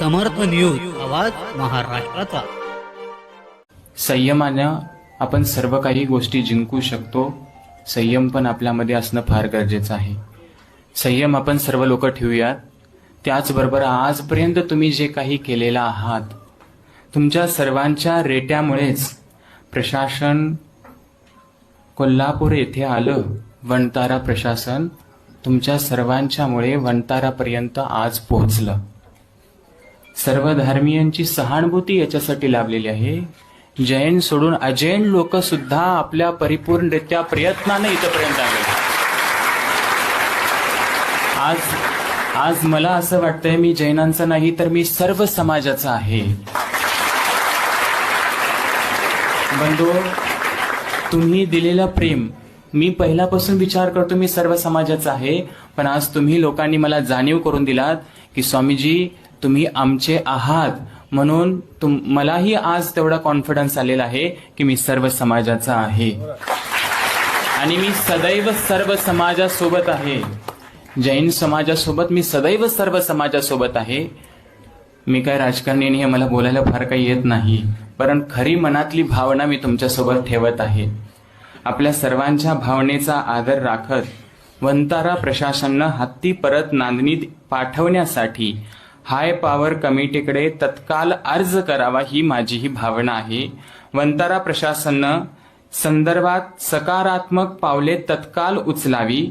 समर्थ news आवाज महाराष्ट्राचा. संयमानं आपण सर्व काही गोष्टी जिंकू शकतो. संयम पण आपल्यामध्ये असणं फार गरजेचं आहे. संयम आपण सर्व लोक ठेवूयात. त्याचबरोबर आजपर्यंत तुम्ही जे काही केलेलं आहात तुमच्या सर्वांच्या रेट्यामुळेच प्रशासन कोल्हापूर येथे आलं वणतारा प्रशासन तुमच्या सर्वांच्यामुळे वणतारापर्यंत आज पोहोचलं. सर्व धर्मियांची सहानुभूती याच्यासाठी लाभलेली आहे. जैन सोडून अजैन लोक सुद्धा आपल्या परिपूर्णरित्या प्रयत्नाने इथपर्यंत आले आज आज मला असं वाटतंय मी जैनांचं नाही तर मी सर्व समाजाचा आहे. बंधू तुम्ही दिलेलं प्रेम मी पहिल्यापासून विचार करतो मी सर्व समाजाचा आहे पण आज तुम्ही लोकांनी मला जाणीव करून दिलात की स्वामीजी तुम्ही आमचे आहात म्हणून तुम मलाही आज तेवढा कॉन्फिडन्स आलेला आहे की मी सर्व समाजाचा आहे. आणि मी सदैव सर्व समाजासोबत आहे. जैन समाजासोबत मी सदैव सर्व समाजासोबत आहे. मी काय राजकारणी हे मला बोलायला फार काही येत नाही. पण खरी मनातली भावना मी तुमच्यासोबत ठेवत आहे. आपल्या सर्वांच्या भावनेचा आदर राखत वंतारा प्रशासनानं हत्ती परत नांदणीत पाठवण्यासाठी हाय पॉवर कमिटीकडे तत्काल अर्ज करावा ही माझी ही भावना आहे. वंतारा प्रशासनानं संदर्भात सकारात्मक पावले तत्काल उचलावी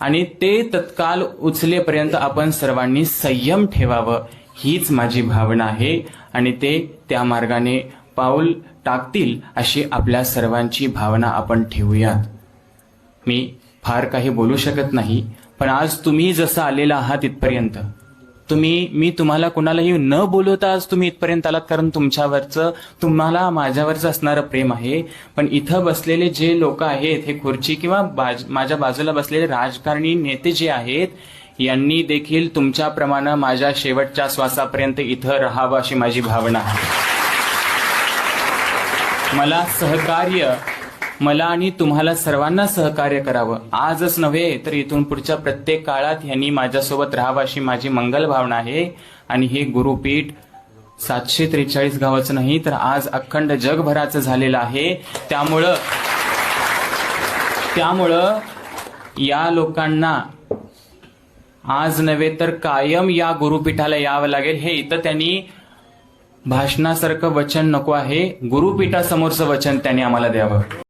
आणि ते तत्काल उचलेपर्यंत आपण सर्वांनी संयम ठेवावं हीच माझी भावना आहे आणि ते त्या मार्गाने पाऊल टाकतील अशी आपल्या सर्वांची भावना आपण ठेवूयात. मी फार काही बोलू शकत नाही पण आज तुम्ही जसं आलेला आहात इथपर्यंत तुम्ही मी तुम्हाला कुणालाही न बोलवता आज तुम्ही इथपर्यंत आलात कारण तुमच्यावरचं तुम्हाला माझ्यावरचं असणारं प्रेम आहे. पण इथं बसलेले जे लोक आहेत हे खुर्ची किंवा बाज, माझ्या बाजूला बसलेले राजकारणी नेते जे आहेत यांनी देखील तुमच्याप्रमाणे माझ्या शेवटच्या श्वासापर्यंत इथं राहावं अशी माझी भावना आहे. मला सहकार्य मला आणि तुम्हाला सर्वांना सहकार्य करावं. आजच नव्हे तर इथून पुढच्या प्रत्येक काळात यांनी माझ्यासोबत राहावं अशी माझी मंगल भावना आहे. आणि हे गुरुपीठ सातशे त्रेचाळीस गावाचं नाही तर आज अखंड जगभराचं झालेलं आहे. त्यामुळं त्यामुळं या लोकांना आज नव्हे तर कायम या गुरुपीठाला यावं लागेल. हे इथं त्यांनी भाषणासारखं वचन नको आहे. गुरुपीठासमोरचं वचन त्यांनी आम्हाला द्यावं.